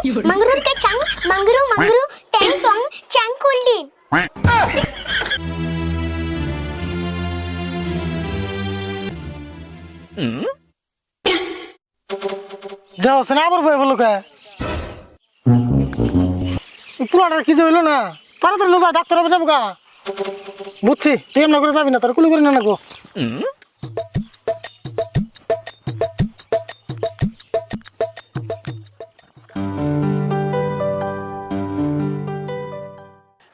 mangrun kacang, mangru mangru, teng tong, cangkulin. যাও সে না আবার বই বলো কে পুরাটার কিছু হইল না তাড়াতাড়ি লোক ডাক্তার হবে যাব গা বুঝছি তুই এমন করে যাবি না তোর কুলি করে না গো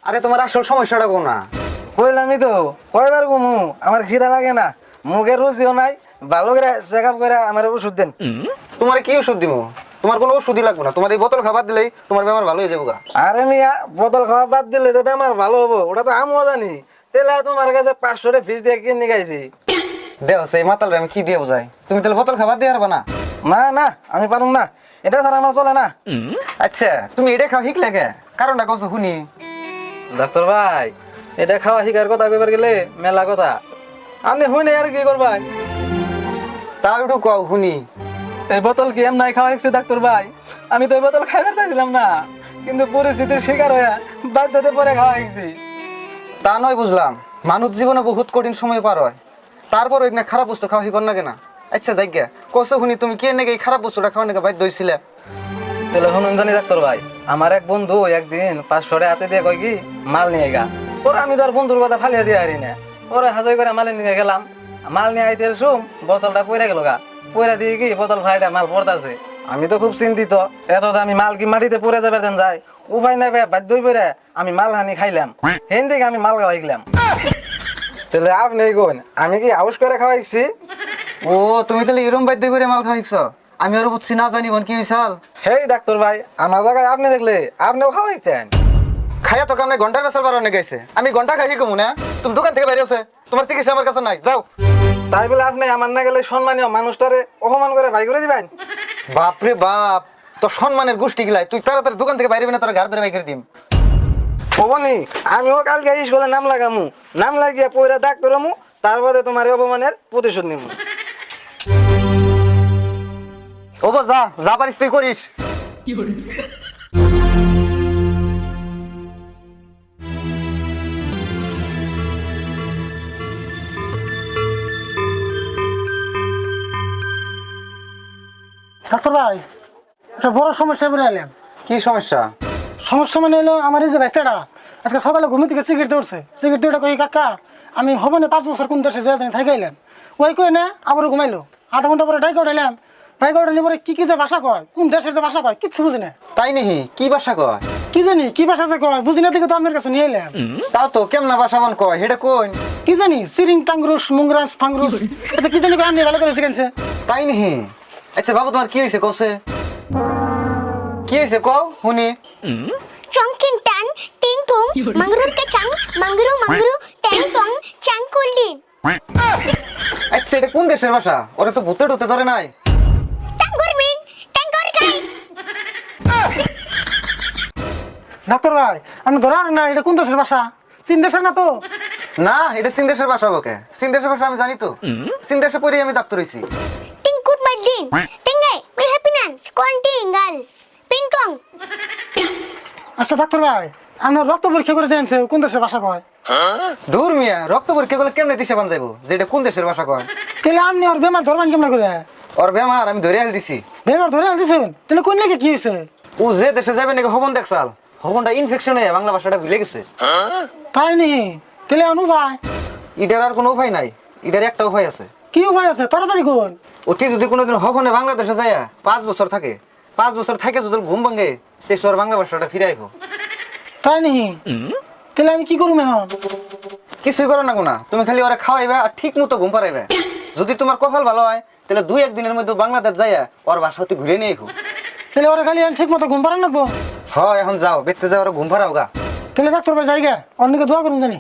আরে তোমার আসল সমস্যাটা কোন? না কইলামই তো কয়বার ঘুমু? আমার খিদা লাগে না। মুখের রুচিও নাই ভালো করে চেক আপ করে আমার ওষুধ দেন। তোমার কি ওষুধ দিব তোমার কোনো ওষুধই লাগবে না। তোমার এই বোতল খাবার দিলেই তোমার বেমার ভালো হয়ে যাব গা আরে মিয়া বোতল খাওয়া বাদ দিলে যে বেমার ভালো হব ওটা তো আমিও জানি। তাহলে আর তোমার কাছে পাঁচশো রে ফিস দিয়ে কিনে গাইছি দেও সেই মাতালটা আমি কি দিয়ে বোঝাই? তুমি তাহলে বোতল খাবার দিয়ে পারবা না? না না আমি পারুম না। এটা ছাড়া আমার চলে না। আচ্ছা তুমি এটা খাও শিখলে কে? কারণটা কত শুনি। ডাক্তার ভাই এটা খাওয়া শিকার কথা কইবার গেলে মেলা কথা। আপনি হই না আর কি করবেন তাও একটু কও শুনি। এই বোতল কি এমন খাওয়া হয়েছে ডাক্তার ভাই? আমি তো এই বোতল খাইবার চাইছিলাম না কিন্তু পরিস্থিতির শিকার হয়ে বাধ্যতে পরে খাওয়া হয়েছি তা নয় বুঝলাম মানুষ জীবনে বহুত কঠিন সময় পার হয়। তারপর এখানে খারাপ বস্তু খাওয়া শিকর না। কেনা আচ্ছা যাই গে কসে শুনি তুমি কে নাকি এই খারাপ বস্তুটা খাওয়া নাকি বাধ্য হয়েছিলে তাহলে শুনুন জানি ডাক্তার ভাই। আমার এক বন্ধু একদিন পাঁচশো হাতে দিয়ে কয় কি, মাল নিয়ে গা। ওরা আমি তার বন্ধুর কথা ফালিয়ে দিয়ে হারি না। ওরা হাজার করে মাল নিয়ে গেলাম। মাল নিয়ে আইতে শুম বোতলটা পয়রা গেল গা। পয়রা দিয়ে কি বোতল ফাইটা মাল পড়তাছে। আমি তো খুব চিন্তিত, এত আমি মাল কি মাটিতে পড়ে যাবে যায়? উপায় নাই বাধ্য পড়ে আমি মাল হানি খাইলাম। হেন থেকে আমি মাল খাওয়াইলাম তাহলে আপনি কোন আমি কি আউস করে খাওয়াইছি? ও, তুমি তাহলে এরম বাধ্য করে মাল খাওয়া শিখছ আমি আরও বুঝছি না জানি বোন কি হয়েছাল হেই ডাক্তার ভাই আমার জায়গায় আপনি দেখলে আপনিও খাওয়াইছেন খাইয়া তোকে আমি ঘণ্টার বেসাল বারো গেছে। আমি ঘণ্টা খাই কমু না? তুমি দোকান থেকে বাইরে আছে তোমার চিকিৎসা আমার কাছে নাই যাও। তাই বলে আপনি আমার না গেলে সম্মানীয় মানুষটারে অপমান করে ভাই করে দিবেন? বাপরে বাপ তোর সম্মানের গোষ্ঠী গিলাই তুই তাড়াতাড়ি দোকান থেকে বাইরে না তোর ঘর ধরে বাইরে দিম। অবনি আমিও কালকে স্কুলে নাম লাগামু। নাম লাগিয়ে পয়রা ডাক করমু তারপরে তোমার অপমানের প্রতিশোধ নিমু। ও বা যা যা পারিস তুই করিস। ডাক্তার ভাই একটা বড় সমস্যা বেড়ে এলাম কি সমস্যা? সমস্যা মানে হলো আমার এই যে ব্যস্তাটা আজকে সকালে ঘুমি থেকে সিগারেট ধরছে। সিগারেট দিয়ে কই কাকা আমি হব না পাঁচ বছর কোন দেশে যাই থাকি এলাম ওই কই না আবারও ঘুমাইলো। আধা ঘণ্টা পরে ডাইকে উঠাইলাম। কি কি যে ভাষা কয় কোন দেশের যে ভাষা কয় কিচ্ছু বুঝি না। তাই নেহি কি কয়? কি জানি কি ভাষা যে কয় বুঝি না দেখে তো আমার কাছে নিয়ে এলাম। তাও তো কেমন বাসা কয় হেটা কোন কি জানি সিরিং টাংরুস মুংরাস ফাংরুস আচ্ছা কি জানি কয় আমি ভালো করে শিখেছে তাই নেহি? আচ্ছা বাবু তোমার কি কি কও শুনি. আচ্ছা এটা কোন দেশের ভাষা? ওরা তো ভূতে টুতে ধরে নাই। ডাক্তার ভাই আমি ধরার না এটা কোন দেশের ভাষা? চীন দেশের না তো? না এটা চীন দেশের ভাষা বকে চীন দেশের ভাষা আমি জানি তো। চীন দেশে পড়ে আমি ডাক্তার হইছি Tingkut madin, tingay, may happiness, kontingal, pingkong. আচ্ছা ডাক্তার ভাই আপনার রক্ত পরীক্ষা করে জানছে কোন দেশের ভাষা কয়? দূর মিয়া রক্ত পরীক্ষা করলে কেমনে দিশে বান যাব যেটা কোন দেশের ভাষা কয়? তাহলে আপনি ওর বেমার ধরবেন কেমন করে? ওর বেমার আমি ধরে আল দিছি বেমার ধরে আনতেছেন? তাহলে কোন লেগে কি হয়েছে? ও যে দেশে যাবে নাকি হবন দেখছাল? হবনটা ইনফেকশন হয়ে বাংলা ভাষাটা ভুলে গেছে। তাই নি? তাহলে অনু ভাই এটার আর কোনো উপায় নাই। এটার একটা উপায় আছে। কি উপায় আছে? তাড়াতাড়ি কোন? অতি যদি কোনোদিন হবনে বাংলাদেশে যায় পাঁচ বছর থাকে পাঁচ বছর থাকে যদি ঘুম ভাঙে তেসর বাংলা ভাষাটা ফিরে আইব। তাই নি? তাহলে আমি কি করুম এখন? কিছুই করো না কোনা তুমি খালি ওরা খাওয়াইবে আর ঠিক মতো ঘুম পারাইবে যদি তোমার কপাল ভালো হয় তাহলে দুই একদিনের মধ্যে বাংলাদেশ যাইয়া ওর বাসা তুই ঘুরে নিয়ে খুব তাহলে ওরা খালি ঠিক মতো ঘুম পারেন নাকবো হয় এখন যাও বেতে যাও ওরা ঘুম পারাও গা। তাহলে ডাক্তার ভাই যাই গা অন্যকে দোয়া করুন জানি।